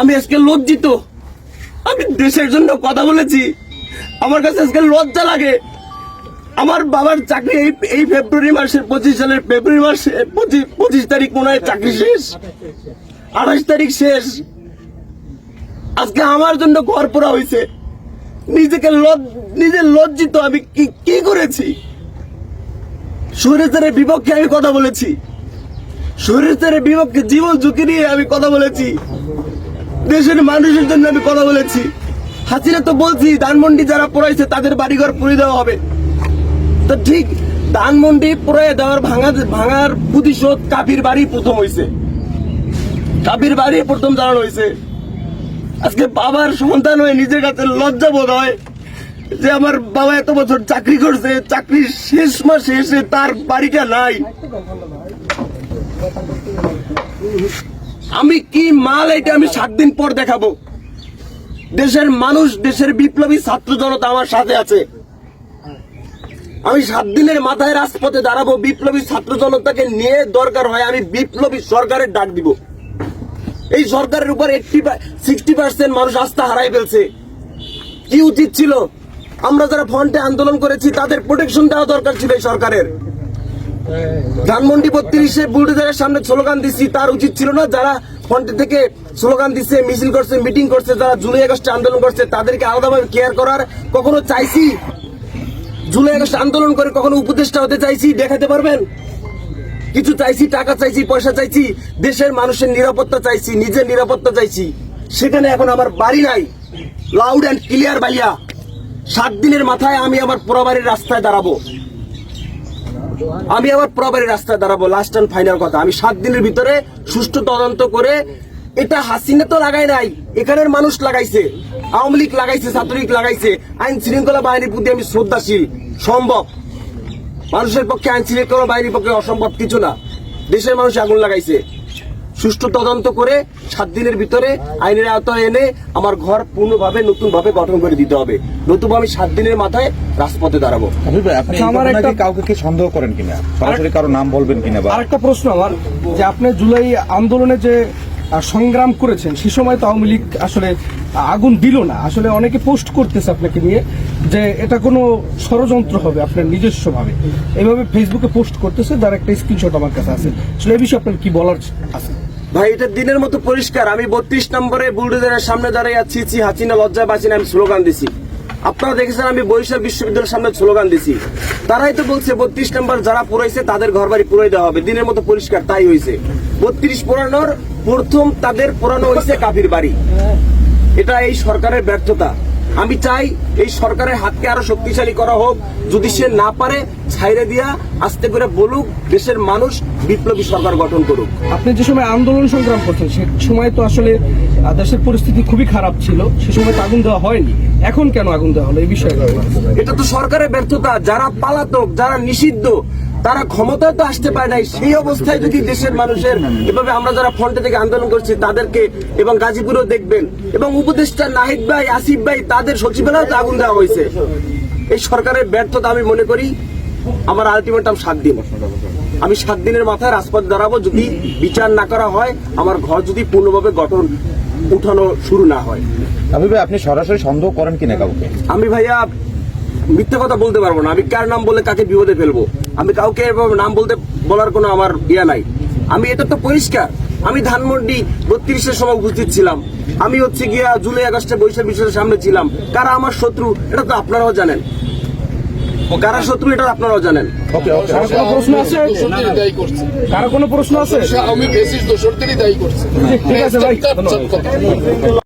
আমি আজকে লজ্জিত। আমি দেশের জন্য কথা বলেছি। আমার কাছে আজকে লজ্জা লাগে। আমার বাবার চাকরি এই এই ফেব্রুয়ারি মাসের পঁচিশ সালের ফেব্রুয়ারি মাসে পঁচিশ তারিখ মনে হয় চাকরি শেষ। আঠাশ তারিখ শেষ। আজকে আমার জন্য ঘর পোড়া হয়েছে। নিজেকে নিজে লজ্জিত আমি কি কি করেছি? সুরেশের বিপক্ষে আমি কথা বলেছি। সুরেশের বিপক্ষে জীবন ঝুঁকি নিয়ে আমি কথা বলেছি। দেশের মানুষের জন্য আমি কথা বলেছি। হাসিনা তো বলছি, ধানমন্ডি যারা পড়াইছে, তাদের বাড়িঘর পুড়ে দেওয়া হবে। তো ঠিক ধানমন্ডি পুড়ে দেওয়ার ভাঙা ভাঙার প্রতিশোধ কাবির বাড়ি প্রথম হয়েছে কাবির বাড়ি প্রথম জানানো হয়েছে আজকে বাবার সন্তান হয়ে নিজের কাছে লজ্জা বোধ হয় যে আমার বাবা এত বছর চাকরি করছে চাকরির শেষ মাসে এসে তার বাড়িটা নাই। আমি কি মাল এটা আমি সাত দিন পর দেখাবো? দেশের মানুষ, দেশের বিপ্লবী ছাত্র জনতা আমার সাথে আছে। আমি সাত দিনের মাথায় রাজপথে দাঁড়াবো, বিপ্লবী ছাত্র জনতাকে নিয়ে দরকার হয়, আমি বিপ্লবী সরকারের ডাক দিব। এই সরকারের উপর এইটটি সিক্সটি পার্সেন্ট মানুষ আস্থা হারাই ফেলছে। কি উচিত ছিল? আমরা যারা ফ্রন্টে আন্দোলন করেছি, তাদের প্রোটেকশন দেওয়া দরকার ছিল এই সরকারের। ধানমন্ডি বত্রিশে বুলডোজারের সামনে স্লোগান দিচ্ছি তার উচিত ছিল না। যারা ফ্রন্টে থেকে স্লোগান দিচ্ছে মিছিল করছে, মিটিং করছে, যারা জুলাই আগস্টে আন্দোলন করছে, তাদেরকে আলাদাভাবে কেয়ার করার কখনো চাইছি। জুলাই আগস্ট আন্দোলন করে কখনো উপদেষ্টা হতে চাইছি, দেখাতে পারবেন? কিছু চাইছি, টাকা চাইছি, পয়সা চাইছি, দেশের মানুষের নিরাপত্তা চাইছি, নিজের নিরাপত্তা চাইছি। সেখানে এখন আমার বাড়ি নাই। লাউড অ্যান্ড ক্লিয়ার ভাইয়া। সাত দিনের মাথায় আমি আমার পোড়াবাড়ির রাস্তায় দাঁড়াবো। আমি আমার প্রবারের রাস্তায় দাঁড়াবো লাস্ট অ্যান্ড ফাইনাল কথা। আমি সাত দিনের ভিতরে সুষ্ঠু তদন্ত করে, এটা হাসিনা তো লাগাই নাই, এখানের মানুষ লাগাইছে, আওয়ামী লীগ লাগাইছে, ছাত্রলীগ লাগাইছে, আইন শৃঙ্খলা বাহিনীর প্রতি আমি শ্রদ্ধাশীল, সম্ভব। মানুষের পক্ষে আইন শৃঙ্খলা বাহিনীর পক্ষে অসম্ভব কিছু না। দেশের মানুষ আগুন লাগাইছে। সুষ্ঠু তদন্ত করে সাত দিনের ভিতরে আইনের আওতায় এনে আমার ঘর পূর্ণভাবে নতুন ভাবে গঠন করে দিতে হবে। নতুবা আমি সাত দিনের মাথায় রাজপথে দাঁড়াবো। আমার একটা- কাউকে কি সন্দেহ করেন কিনা? সরাসরি কারও নাম বলবেন কিনা বা? আরেকটা প্রশ্ন আমার যে আপনি জুলাই আন্দোলনে যে সংগ্রাম করেছেন সে সময় তো আওয়ামী লীগ আসলে আগুন দিল না। আসলে অনেকে পোস্ট করতেছে আপনাকে নিয়ে যে এটা কোনো ষড়যন্ত্র হবে আপনার নিজস্ব ভাবে এইভাবে ফেসবুকে পোস্ট করতেছে তার একটা স্ক্রিনশট আমার কাছে আছে। আসলে এই বিষয়ে আপনার কি বলার আছে? ভাই, এটা দিনের মতো পরিষ্কার। আমি বত্রিশ নম্বরে বুলডোজারের সামনে দাঁড়িয়ে আছি ছি হাসিনা লজ্জা বাঁচিনা আমি স্লোগান দিছি। আপনারা দেখেছেন, আমি বরিশাল বিশ্ববিদ্যালয়ের সামনে স্লোগান দিছি। তারাই তো বলছে, বত্রিশ নম্বর যারা পুরাইছে, তাদের ঘর বাড়ি পুরাই দেওয়া হবে। দিনের মতো পরিষ্কার, তাই হয়েছে বত্রিশ পুরানোর প্রথম তাদের পুরানো হয়েছে কাফির বাড়ি। এটা এই সরকারের ব্যর্থতা। আমি চাই এই সরকারের হাতকে আরও শক্তিশালী করা হোক। যদি সে না পারে ছাইরে দিয়া আস্তে করে বলুক দেশের মানুষ বিপ্লবী সরকার গঠন করুক। আপনি যে সময় আন্দোলন সংগ্রাম করছেন সে সময় তো আসলে দেশের পরিস্থিতি খুবই খারাপ ছিল। সে সময় তো আগুন দেওয়া হয়নি। এখন কেন আগুন দেওয়া হলো? এই বিষয়ে এটা তো সরকারের ব্যর্থতা। যারা পালাতক যারা নিষিদ্ধ তারা ক্ষমতায় তো আসতে পারে নাই। সেই অবস্থায় যদি দেশের মানুষের এভাবে আমরা যারা ফ্রন্টে থেকে আন্দোলন করছি তাদেরকে এবং গাজীপুরও দেখবেন এবং উপদেষ্টা নাহিদ ভাই আসিফ ভাই তাদের সচিবালয়ে তো আগুন দেওয়া হয়েছে। এই সরকারের ব্যর্থতা আমি মনে করি আমার আলটিমেটাম সাত দিন। আমি সাত দিনের মাথায় রাজপথ দাঁড়াবো যদি বিচার না করা হয় আমার ঘর যদি পূর্ণভাবে গঠন উঠানো শুরু না হয়। হাবিব ভাই আপনি সরাসরি সন্দেহ করেন কিনা কাউকে? আমি ভাইয়া মিথ্যে কথা বলতে পারব না। আমি কার নাম বলে কাকে বিপদে ফেলব? আমি কাউকে এভাবে নাম বলতে বলার কোনো আমার ইয়া নাই। আমি এটা তো পরিষ্কার। আমি ধানমন্ডি বত্রিশের সময় উপস্থিত ছিলাম। আমি হচ্ছে গিয়া জুলাই আগস্টে বৈশাখ বিশ্বের সামনে ছিলাম। কারা আমার শত্রু এটা তো আপনারাও জানেন। কারা শত্রু এটা আপনারাও জানেন। ওকে ওকে কারও কোনো প্রশ্ন আছে? কারও কোনো প্রশ্ন আছে? আমি বেশি দোষরদেরই দায়ী করছে। ঠিক আছে ভাই। সব কথা।